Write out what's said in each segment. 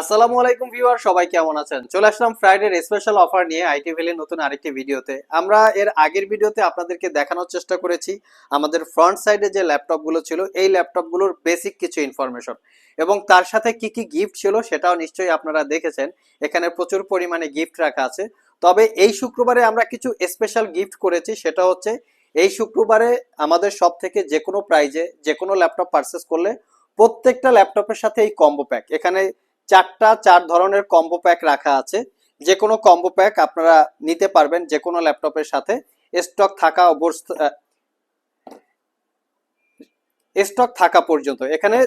আসসালামু আলাইকুম ভিউয়ার, সবাই কেমন আছেন? চলে আসলাম ফ্রাইডের স্পেশাল অফার নিয়ে আইটি ভ্যালির নতুন আরেকটি ভিডিওতে। আমরা এর আগের ভিডিওতে আপনাদেরকে দেখানোর চেষ্টা করেছি আমাদের ফ্রন্ট সাইডে যে ল্যাপটপগুলো ছিল, এই ল্যাপটপগুলোর বেসিক কিছু ইনফরমেশন এবং তার সাথে কি কি গিফট ছিল সেটাও নিশ্চয়ই আপনারা দেখেছেন। এখানে প্রচুর পরিমাণে গিফট রাখা আছে। তবে এই শুক্রবারে আমরা কিছু স্পেশাল গিফট করেছি, সেটা হচ্ছে এই শুক্রবারে আমাদের সব থেকে যে কোনো প্রাইজে যে কোনো ল্যাপটপ পারচেস করলে প্রত্যেকটা ল্যাপটপের সাথে এই কম্বো প্যাক এখানে চারটা, চার ধরনের কম্বো প্যাক রাখা আছে। যে কোনো কম্বো প্যাক আপনারা নিতে পারবেন যে কোনো ল্যাপটপের সাথে। স্টক থাকা অবস্থা স্টক থাকা পর্যন্ত। এখানে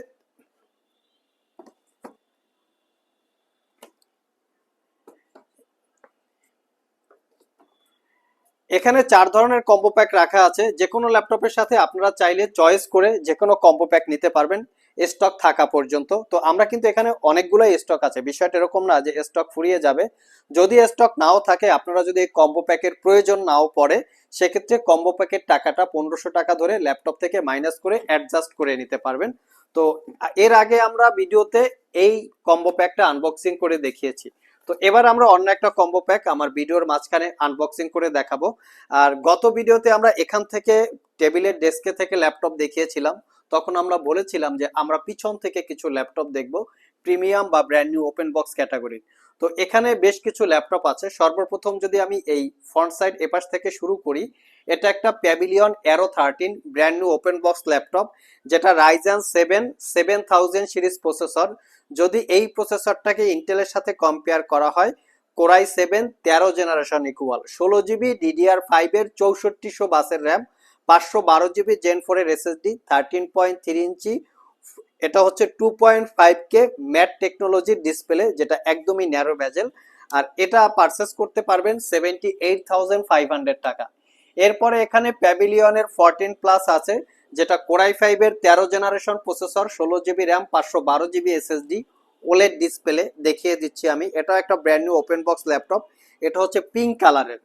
এখানে চার ধরনের কম্বো প্যাক রাখা আছে। যে কোনো ল্যাপটপের সাথে আপনারা চাইলে চয়েস করে যে কোনো কম্বো প্যাক নিতে পারবেন স্টক থাকা পর্যন্ত। তো আমরা কিন্তু এখানে অনেকগুলোই স্টক আছে। বিষয়টা এরকম না যে স্টক ফুরিয়ে যাবে। যদি স্টক নাও থাকে, আপনারা যদি এই কম্বো প্যাকের প্রয়োজন নাও পড়ে, সেক্ষেত্রে কম্বো প্যাকের টাকাটা পনেরোশো টাকা ধরে ল্যাপটপ থেকে মাইনাস করে অ্যাডজাস্ট করে নিতে পারবেন। তো এর আগে আমরা ভিডিওতে এই কম্বো প্যাকটা আনবক্সিং করে দেখিয়েছি। তো এবার আমরা অন্য একটা কম্বো প্যাক আমার ভিডিওর মাঝখানে আনবক্সিং করে দেখাবো। আর গত ভিডিওতে আমরা এখান থেকে টেবিলের ডেস্কে থেকে ল্যাপটপ দেখিয়েছিলাম। তখন আমরা বলেছিলাম যে আমরা পিছন থেকে কিছু ল্যাপটপ দেখব প্রিমিয়াম বা brand new open box category তো এখানে বেশ কিছু ল্যাপটপ আছে। সর্বপ্রথম যদি আমি এই ফ্রন্ট সাইড এপাশ থেকে শুরু করি, এটা একটা Pavilion Aero thirteen brand new open box laptop, যেটা Ryzen seven seven thousand series processor যদি এই প্রসেসরটাকে ইন্টেলের সাথে কম্পেয়ার করা হয় কোরাই সেভেন তেরো জেনারেশন ইকুয়াল ষোলো জিবি ডিডিআর ফাইভের চৌষট্টিশো বাসের র্যাম পাঁচশো বারো জিবি জেন ফোরের SSD thirteen point three inch এটা হচ্ছে two point five K matte টেকনোলজির ডিসপ্লে যেটা একদমই ন্যারো ভ্যাজেল আর এটা পারচেস করতে পারবেন seventy eight thousand five hundred টাকা। এরপরে এখানে প্যাভিলিয়নের ফোরটিন প্লাস আছে, যেটা কোরাই ফাইভের তেরো জেনারেশন প্রসেসর ষোলো জিবি র্যাম পাঁচশো বারো জিবি এসএসডি ওলেড ডিসপ্লে দেখিয়ে দিচ্ছি আমি। এটা একটা brand new open box laptop এটা হচ্ছে পিঙ্ক কালারের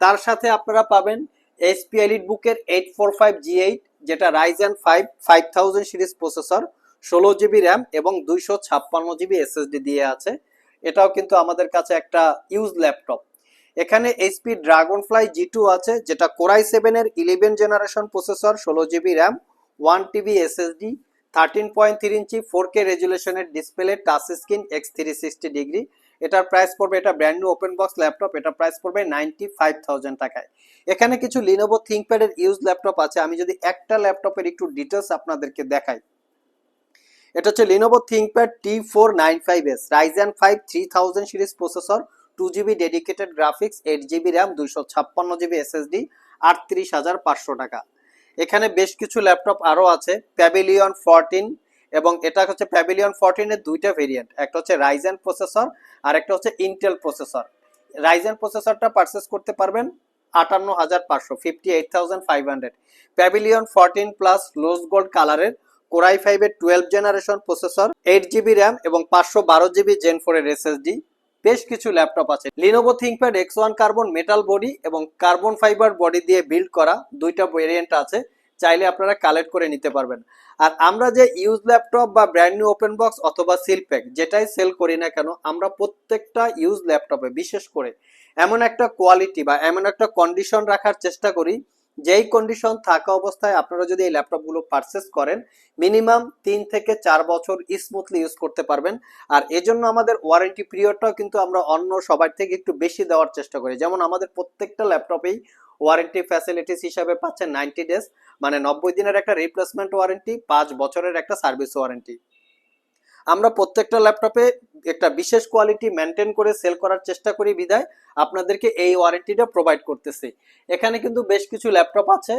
তার সাথে আপনারা পাবেন এইচপি এলিট বুকের eight four five G eight যেটা Ryzen five five thousand series processor ষোলো জিবি র্যাম এবং দুইশো ছাপ্পান্ন জিবি এসএসডি দিয়ে আছে। এটাও কিন্তু আমাদের কাছে একটা ইউজ ল্যাপটপ এখানে HP Dragonfly G two আছে, যেটা কোরাই সেভেনের ইলেভেন জেনারেশন প্রসেসর ষোলো GB RAM one TB SSD thirteen point three inch four K রেজুলেশনের display touch screen X three sixty degree এটার প্রাইস পড়বে, এটা brand new open box laptop এটা price পড়বে ninety five thousand টাকায়। এখানে কিছু Lenovo থিঙ্কপ্যাডের use laptop আছে, আমি যদি একটা ল্যাপটপের একটু ডিটেলস আপনাদেরকে দেখাই। এটা হচ্ছে Lenovo ThinkPad T four nine five S Ryzen five three thousand series processor two GB dedicated graphics eight GB RAM দুইশো ছাপ্পান্ন জিবি এসএসডি আটত্রিশ হাজার পাঁচশো টাকা। এখানে বেশ কিছু ল্যাপটপ আরও আছে প্যাভিলিয়ন ফোরটিন এবং এটা হচ্ছে প্যাভিলিয়ন ফোরটিনের দুইটা ভেরিয়েন্ট একটা হচ্ছে রাইজেন প্রসেসর আর একটা হচ্ছে ইন্টেল প্রসেসর রাইজেন প্রসেসরটা পারচেস করতে পারবেন আটান্ন হাজার পাঁচশো fifty eight thousand five hundred Pavilion fourteen plus rose gold কালারের কোরাই ফাইভের twelve generation processor eight GB RAM এবং পাঁচশো বারো জিবি জেন ফোরের এসএসডি বেশ কিছু ল্যাপটপ আছে। Lenovo ThinkPad X one carbon metal body এবং কার্বন ফাইবার বডি দিয়ে বিল্ড করা দুইটা ভেরিয়েন্ট আছে। চাইলে আপনারা কালেক্ট করে নিতে পারবেন। আর আমরা যে ইউজ ল্যাপটপ বা ব্র্যান্ড নিউ ওপেন বক্স অথবা সিল প্যাক যেটাই সেল করি না কেন, আমরা প্রত্যেকটা ইউজ ল্যাপটপে বিশেষ করে এমন একটা কোয়ালিটি বা এমন একটা কন্ডিশন রাখার চেষ্টা করি, যেই কন্ডিশন থাকা অবস্থায় আপনারা যদি এই ল্যাপটপগুলো পারচেস করেন মিনিমাম তিন থেকে চার বছর স্মুথলি ইউজ করতে পারবেন। আর এজন্য আমাদের ওয়ারেন্টি পিরিয়ডটাও কিন্তু আমরা অন্য সবার থেকে একটু বেশি দেওয়ার চেষ্টা করি। যেমন আমাদের প্রত্যেকটা ল্যাপটপেই ওয়ারেন্টি ফ্যাসিলিটিস হিসাবে পাচ্ছেন নাইনটি ডেজ মানে নব্বই দিনের একটা রিপ্লেসমেন্ট ওয়ারেন্টি পাঁচ বছরের একটা সার্ভিস ওয়ারেন্টি আমরা প্রত্যেকটা ল্যাপটপে একটা বিশেষ কোয়ালিটি মেনটেন করে সেল করার চেষ্টা করি বিদায় আপনাদেরকে এই ওয়ারেন্টিটা প্রোভাইড করতেছি। এখানে কিন্তু বেশ কিছু ল্যাপটপ আছে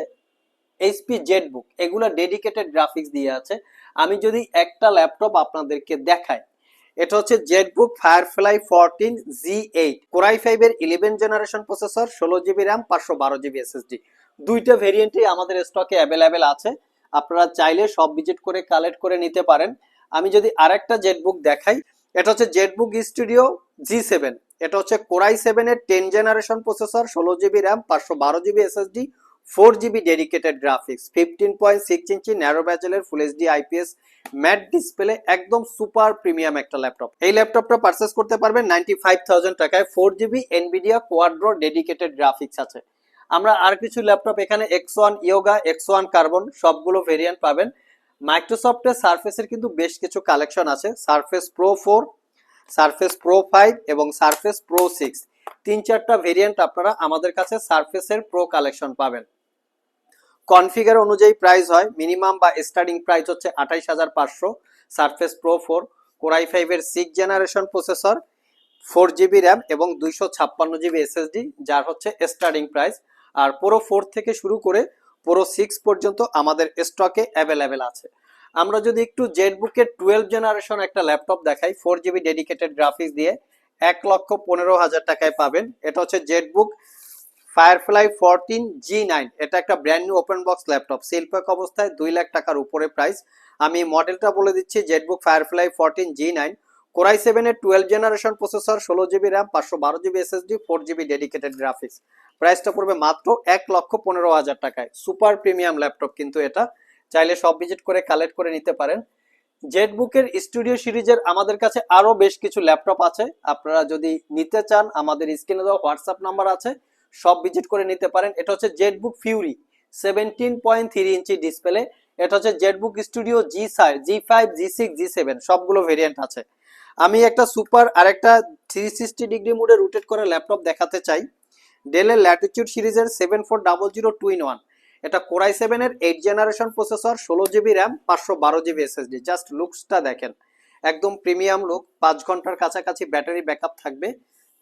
এইচপি জেড বুক এগুলো ডেডিকেটেড গ্রাফিক্স দিয়ে আছে। আমি যদি একটা ল্যাপটপ আপনাদেরকে দেখাই এটা হচ্ছে ZBook Firefly fourteen G eight Core i ফাইভের ইলেভেন জেনারেশন প্রসেসর ষোলো জিবি র্যাম পাঁচশো বারো জিবি এসএসডি দুইটা ভেরিয়েন্টই আমাদের স্টকে অ্যাভেলেবেল আছে। আপনারা চাইলে সব ভিজিট করে কালেক্ট করে নিতে পারেন। আমি যদি আরেকটা জেটবুক দেখাই, এটা হচ্ছে জেটবুক স্টুডিও জি সেভেন এটা হচ্ছে কোরাই সেভেনের টেন জেনারেশন প্রসেসর ষোলো জিবি র্যাম পাঁচশো বারো GB SSD four GB dedicated graphics fifteen point six inch narrow ব্যাজেলের full HD IPS matte display একদম সুপার প্রিমিয়াম একটা ল্যাপটপ এই ল্যাপটপটা পারচেস করতে পারবেন নাইনটি ফাইভ থাউজেন্ড টাকায় four GB Nvidia Quadro dedicated graphics আছে। আমরা আর কিছু ল্যাপটপ এখানে X one Yoga X one carbon সবগুলো ভেরিয়েন্ট পাবেন। মাইক্রোসফটের সার্ফেসের কিন্তু বেশ কিছু কালেকশন আছে। Surface Pro four Surface Pro five এবং সার্ফেস প্রো সিক্স তিন চারটা ভেরিয়েন্ট আপনারা আমাদের কাছে সার্ফেসের প্রো কালেকশন পাবেন। কনফিগার অনুযায়ী প্রাইস হয় মিনিমাম বা স্টার্টিং প্রাইস হচ্ছে আঠাইশ হাজার পাঁচশো Surface Pro four Core i ফাইভের six generation processor four GB RAM এবং দুইশো ছাপ্পান্ন জিবি এসএসডি যার হচ্ছে স্টার্টিং প্রাইস আর পুরো ফোর থেকে শুরু করে পুরো সিক্স পর্যন্ত আমাদের স্টকে অ্যাভেলেবেল আছে। আমরা যদি একটু জেটবুকের টুয়েলভ জেনারেশন একটা ল্যাপটপ দেখাই ফোর জিবি ডেডিকেটেড গ্রাফিক্স দিয়ে এক লক্ষ পনেরো হাজার টাকায় পাবেন। এটা হচ্ছে ZBook Firefly fourteen G nine এটা একটা brand new open box laptop seal pack অবস্থায় দুই লাখ টাকার উপরে প্রাইস আমি মডেলটা বলে দিচ্ছি ZBook Firefly fourteen G nine Core i সেভেনের টুয়েলভ জেনারেশন প্রসেসর ষোলো জিবি র্যাম পাঁচশো বারো GB SSD four GB dedicated graphics প্রাইসটা পড়বে মাত্র এক লক্ষ পনেরো হাজার টাকায়। সুপার প্রিমিয়াম ল্যাপটপ কিন্তু এটা। চাইলে সব ভিজিট করে কালেক্ট করে নিতে পারেন। জেটবুকের স্টুডিও সিরিজের আমাদের কাছে আরও বেশ কিছু ল্যাপটপ আছে। আপনারা যদি নিতে চান, আমাদের স্ক্রিনে দেওয়া হোয়াটসঅ্যাপ নাম্বার আছে, সব ভিজিট করে নিতে পারেন। এটা হচ্ছে ZBook Fury seventeen point three inch display এটা হচ্ছে জেটবুক স্টুডিও জি সাই G five G six G seven সবগুলো ভেরিয়েন্ট আছে। আমি একটা সুপার আর একটা থ্রি সিক্সটি ডিগ্রি মোডে রোটেট করে ল্যাপটপ দেখাতে চাই। ডেলের ল্যাটিটিউড সিরিজের seven four double zero two in one এটা কোরাই সেভেনের এইট জেনারেশন প্রসেসর ষোলো জিবি র্যাম পাঁচশো বারো জিবি এসএসডি জাস্ট লুকসটা দেখেন। একদম প্রিমিয়াম লুক পাঁচ ঘণ্টার কাছাকাছি ব্যাটারি ব্যাকআপ থাকবে।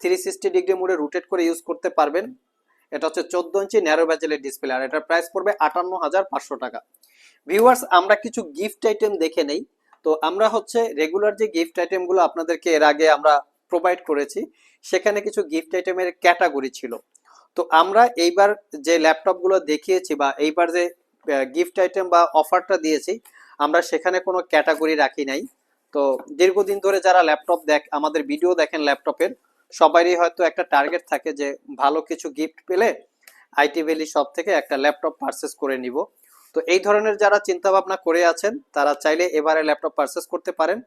থ্রি সিক্সটি ডিগ্রি মোডে রোটেট করে ইউজ করতে পারবেন। এটা হচ্ছে চোদ্দ ইঞ্চি ন্যারো ব্যাজেলের ডিসপ্লে আর এটার প্রাইস পড়বে আটান্ন হাজার পাঁচশো টাকা। ভিউয়ার্স আমরা কিছু গিফট আইটেম দেখে নেই। তো আমরা হচ্ছে রেগুলার যে গিফট আইটেমগুলো আপনাদেরকে এর আগে আমরা প্রোভাইড করেছি, সেখানে কিছু গিফট আইটেমের ক্যাটাগরি ছিল। তো আমরা এইবার যে ল্যাপটপগুলো দেখিয়েছি বা এইবার যে গিফট আইটেম বা অফারটা দিয়েছি, আমরা সেখানে কোনো ক্যাটাগরি রাখি নাই। তো দীর্ঘদিন ধরে যারা ল্যাপটপ দেখ, আমাদের ভিডিও দেখেন ল্যাপটপের, সবারই হয়তো একটা টার্গেট থাকে যে ভালো কিছু গিফট পেলে আইটি ভ্যালি শপ থেকে একটা ল্যাপটপ পারচেস করে নিব। তো এই ধরনের যারা চিন্তা ভাবনা করে আছেন, তারা চাইলে এবারে ল্যাপটপ পারচেস করতে পারেন।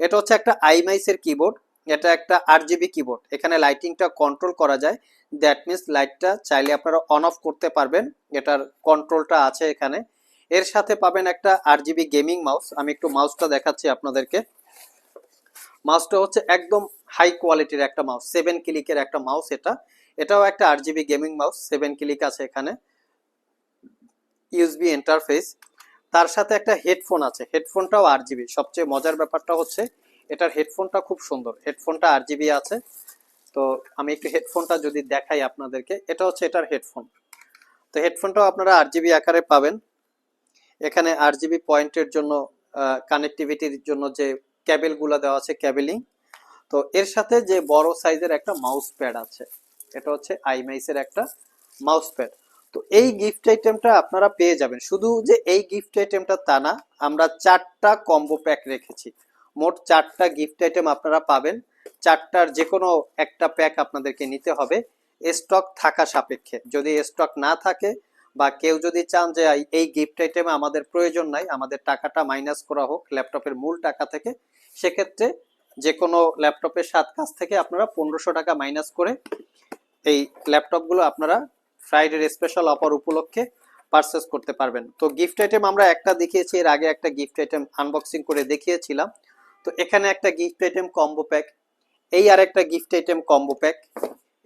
এটা হচ্ছে একটা আইমাইসের কিবোর্ড এটা একটা আট জিবি কিবোর্ড এখানে লাইটিংটা কন্ট্রোল করা যায়। দ্যাট মিনস লাইটটা চাইলে আপনারা অন অফ করতে পারবেন। এটার কন্ট্রোলটা আছে এখানে। এর সাথে পাবেন একটা আট জিবি গেমিং মাউস আমি একটু মাউসটা দেখাচ্ছি আপনাদেরকে। মাউসটা হচ্ছে একদম হাই কোয়ালিটির একটা মাউস সেভেন ক্লিকের একটা মাউস এটা। এটাও একটা আট GB gaming mouse seven click আছে এখানে। ইউএসবি ইন্টারফেস তার সাথে একটা হেডফোন আছে। হেডফোনটাও আট জিবি সবচেয়ে মজার ব্যাপারটা হচ্ছে এটার হেডফোনটা খুব সুন্দর। হেডফোনটা আর জিবি আছে। তো আমি একটু হেডফোনটা যদি দেখাই আপনাদেরকে, এটা হচ্ছে এটার হেডফোন তো হেডফোনটাও আপনারা আর জিবি আকারে পাবেন। এখানে আর জিবি পয়েন্টের জন্য কানেক্টিভিটির জন্য যে ক্যাবেলগুলো দেওয়া আছে ক্যাবেলিং তো এর সাথে যে বড় সাইজের একটা মাউস প্যাড আছে, এটা হচ্ছে আইমাইসের একটা মাউস প্যাড তো এই গিফট আইটেমটা আপনারা পেয়ে যাবেন। শুধু যে এই গিফট আইটেমটা তা না, আমরা চারটা কম্বো প্যাক রেখেছি। মোট চারটা গিফট আইটেম আপনারা পাবেন। চারটার যে কোনো একটা প্যাক আপনাদেরকে নিতে হবে। স্টক থাকা সাপেক্ষে। যদি স্টক না থাকে বা কেউ যদি চান যে এই গিফট আইটেমে আমাদের প্রয়োজন নাই, আমাদের টাকাটা মাইনাস করা হোক ল্যাপটপের মূল টাকা থেকে, সেক্ষেত্রে যে কোনো ল্যাপটপের সাত কাছ থেকে আপনারা পনেরোশো টাকা মাইনাস করে এই ল্যাপটপগুলো আপনারা ফ্রাইডের স্পেশাল অফার উপলক্ষে পারচেস করতে পারবেন। তো গিফট আইটেম আমরা একটা দেখিয়েছি, এর আগে একটা গিফট আইটেম আনবক্সিং করে দেখিয়েছিলাম। তো এখানে একটা গিফট আইটেম কম্বো প্যাক এই আর একটা গিফট আইটেম কম্বো প্যাক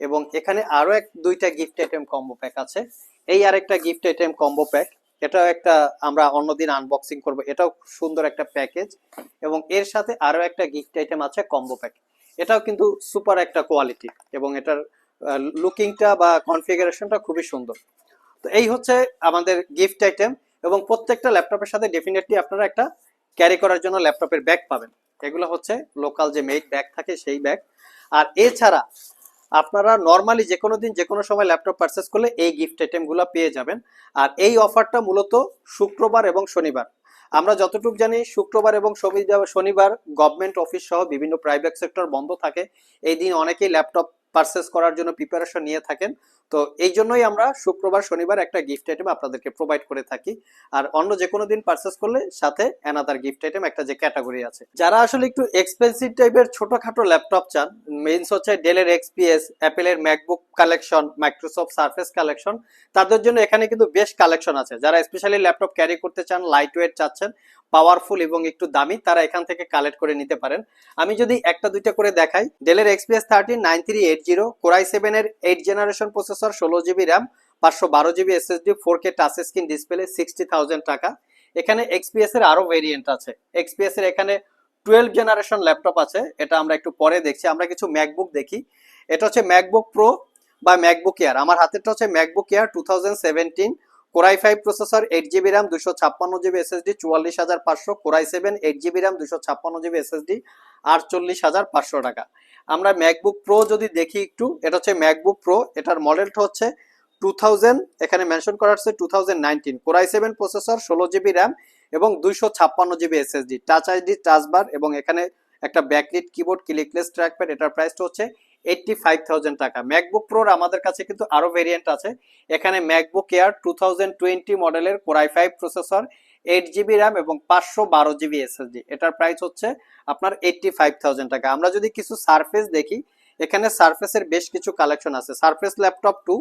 এবং এখানে আরও এক, দুইটা গিফট আইটেম কম্বো প্যাক আছে। এই আর একটা গিফট আইটেম কম্বো প্যাক এটাও একটা আমরা অন্যদিন আনবক্সিং করব, এটাও সুন্দর একটা প্যাকেজ এবং এর সাথে আরও একটা গিফট আইটেম আছে কম্বো প্যাক এটাও কিন্তু সুপার একটা কোয়ালিটি এবং এটার লুকিংটা বা কনফিগারেশনটা খুবই সুন্দর। তো এই হচ্ছে আমাদের গিফট আইটেম এবং প্রত্যেকটা ল্যাপটপের সাথে ডেফিনেটলি আপনারা একটা ক্যারি করার জন্য ল্যাপটপের ব্যাগ পাবেন। এগুলো হচ্ছে লোকাল যে মেড ব্যাগ থাকে সেই ব্যাগ আর এছাড়া আপনারা নর্মালি যে কোনো দিন যে কোনো সময় ল্যাপটপ পারচেস করলে এই গিফট আইটেমগুলো পেয়ে যাবেন। আর এই অফারটা মূলত শুক্রবার এবং শনিবার। আমরা যতটুকু জানি শুক্রবার এবং শনিবার গভর্নমেন্ট অফিস সহ বিভিন্ন প্রাইভেট সেক্টর বন্ধ থাকে। এই দিন অনেকেই ল্যাপটপ পারচেস করার জন্য প্রিপারেশন নিয়ে থাকেন। তো এই জন্যই আমরা শুক্রবার, শনিবার একটা গিফট আইটেম আপনাদেরকে প্রোভাইড করে থাকি। আর অন্য যে কোনো দিন পারচেস করলে সাথে অ্যানাদার গিফট আইটেম একটা যে ক্যাটাগরি আছে। যারা আসলে একটু এক্সপেন্সিভ টাইপের ছোটখাটো ল্যাপটপ চান মেইনস হচ্ছে ডেলের এক্সপিএস অ্যাপেলের MacBook collection Microsoft Surface collection তাদের জন্য এখানে কিন্তু বেশ কালেকশন আছে। যারা স্পেশালি ল্যাপটপ ক্যারি করতে চান লাইট ওয়েট চাচ্ছেন পাওয়ারফুল এবং একটু দামি, তারা এখান থেকে কালেক্ট করে নিতে পারেন। আমি যদি একটা, দুইটা করে দেখাই ডেলের XPS thirteen nine three eight zero Core i সেভেনের এইট জেনারেশন প্রসেসর ষোলো জিবি র্যাম পাঁচশো বারো GB SSD four K touch screen display sixty thousand টাকা। এখানে এক্সপিএস এর আরও ভেরিয়েন্ট আছে। এক্সপিএস এর এখানে টুয়েলভ জেনারেশন ল্যাপটপ আছে, এটা আমরা একটু পরে দেখছি। আমরা কিছু ম্যাকবুক দেখি। এটা হচ্ছে ম্যাকবুক প্রো বা ম্যাকবুক এয়ার আমার হাতেরটা হচ্ছে MacBook Air two thousand seventeen Core i five processor eight GB RAM দুশো ছাপ্পান্ন জিবি এসএসডি চুয়াল্লিশ হাজার পাঁচশো Core i seven eight GB RAM দুশো ছাপ্পান্ন জিবি এসএসডি আটচল্লিশ হাজার পাঁচশো টাকা আমরা ম্যাকবুক প্রো যদি দেখি একটু এটা হচ্ছে ম্যাকবুক প্রো এটার মডেলটা হচ্ছে টু থাউজেন্ড এখানে মেনশন করা হচ্ছে two thousand nineteen Core i seven processor ষোলো জিবি র্যাম এবং দুইশো ছাপ্পান্ন GB SSD touch ID touch bar এবং এখানে একটা ব্যাকলিট কিবোর্ড ক্লিকলেস ট্র্যাকপ্যাড এটার প্রাইসটা হচ্ছে এইটটি ফাইভ থাউজেন্ড টাকা। ম্যাকবুক প্রোর আমাদের কাছে কিন্তু আরও ভেরিয়েন্ট আছে। এখানে MacBook Air two thousand twenty মডেলের Core i five processor eight GB RAM এবং পাঁচশো বারো জিবি এসএসডি এটার প্রাইস হচ্ছে আপনার এইটটি ফাইভ থাউজেন্ড টাকা। আমরা যদি কিছু সারফেস দেখি, এখানে সারফেসের বেশ কিছু কালেকশন আছে। সারফেস ল্যাপটপ টু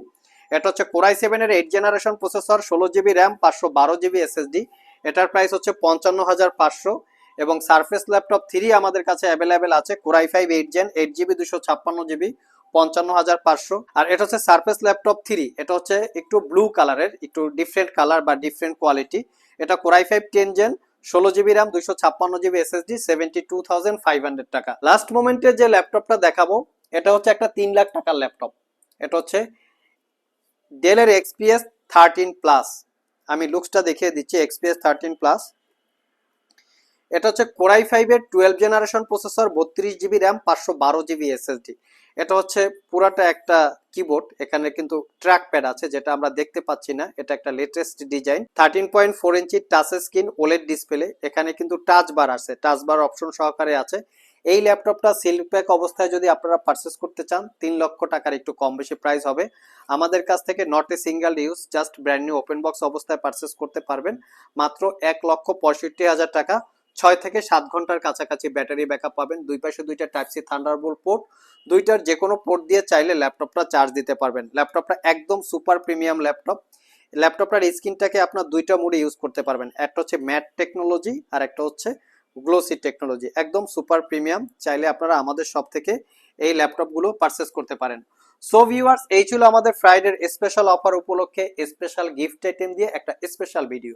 এটা হচ্ছে কোরাই সেভেনের এইট জেনারেশন প্রসেসর ষোলো জিবি র্যাম পাঁচশো বারো জিবি এসএসডি এটার প্রাইস হচ্ছে পঞ্চান্ন হাজার পাঁচশো। এবং সারফেস ল্যাপটপ থ্রি আমাদের কাছে অ্যাভেলেবেল আছে, Core i five eight gen eight GB দুশো ছাপ্পান্ন জিবি পঞ্চান্ন হাজার পাঁচশো। আর এটা হচ্ছে সারফেস ল্যাপটপ থ্রি, এটা হচ্ছে একটু ব্লু কালারের একটু ডিফারেন্ট কালার বা ডিফারেন্ট কোয়ালিটি এটা core i five ten gen, ষোলো জিবি র্যাম দুইশো ছাপ্পান্ন GB SSD seventy two thousand five hundred টাকা। লাস্ট মোমেন্টে যে ল্যাপটপটা দেখাবো, এটা হচ্ছে একটা তিন লাখ টাকার ল্যাপটপ। এটা হচ্ছে ডেলের এক্সপিএস থার্টিন প্লাস আমি লুকসটা দেখিয়ে দিচ্ছি এক্সপিএস থার্টিন প্লাস এটা হচ্ছে কোরাই ফাইভের টুয়েলভ জেনারেশন প্রসেসর বত্রিশ জিবি র্যাম পাঁচশো বারো জিবি এসএসডি এটা হচ্ছে পুরাটা একটা কিবোর্ড এখানে কিন্তু ট্র্যাক প্যাড আছে, যেটা আমরা দেখতে পাচ্ছি না। এটা একটা latest design thirteen point four inch touch screen OLED display এখানে কিন্তু টাচ বার আছে টাচ বার অপশন সহকারে আছে। এই ল্যাপটপটা সিল প্যাক অবস্থায় যদি আপনারা পারচেস করতে চান, তিন লক্ষ টাকার একটু কম বেশি প্রাইস হবে। আমাদের কাছ থেকে not a single use just brand new open box অবস্থায় পারচেস করতে পারবেন। মাত্র এক লক্ষ পঁয়ষট্টি হাজার টাকা। ছয় থেকে সাত ঘণ্টার কাছাকাছি ব্যাটারি ব্যাকআপ পাবেন। দুই পাশে দুইটা টাইপ সি পোর্ট দুইটার যে কোনো পোর্ট দিয়ে চাইলে ল্যাপটপটা চার্জ দিতে পারবেন। ল্যাপটপটা একদম সুপার প্রিমিয়াম ল্যাপটপ। ল্যাপটপটার স্ক্রিনটাকে আপনার দুইটা মোডে ইউজ করতে পারবেন। একটা হচ্ছে ম্যাট টেকনোলজি আর একটা হচ্ছে গ্লোসি টেকনোলজি একদম সুপার প্রিমিয়াম চাইলে আপনারা আমাদের সব থেকে এই ল্যাপটপগুলো পারচেস করতে পারেন। সো ভিউয়ার্স এই ছিল আমাদের ফ্রাইডের স্পেশাল অফার উপলক্ষে স্পেশাল গিফট আইটেম দিয়ে একটা স্পেশাল ভিডিও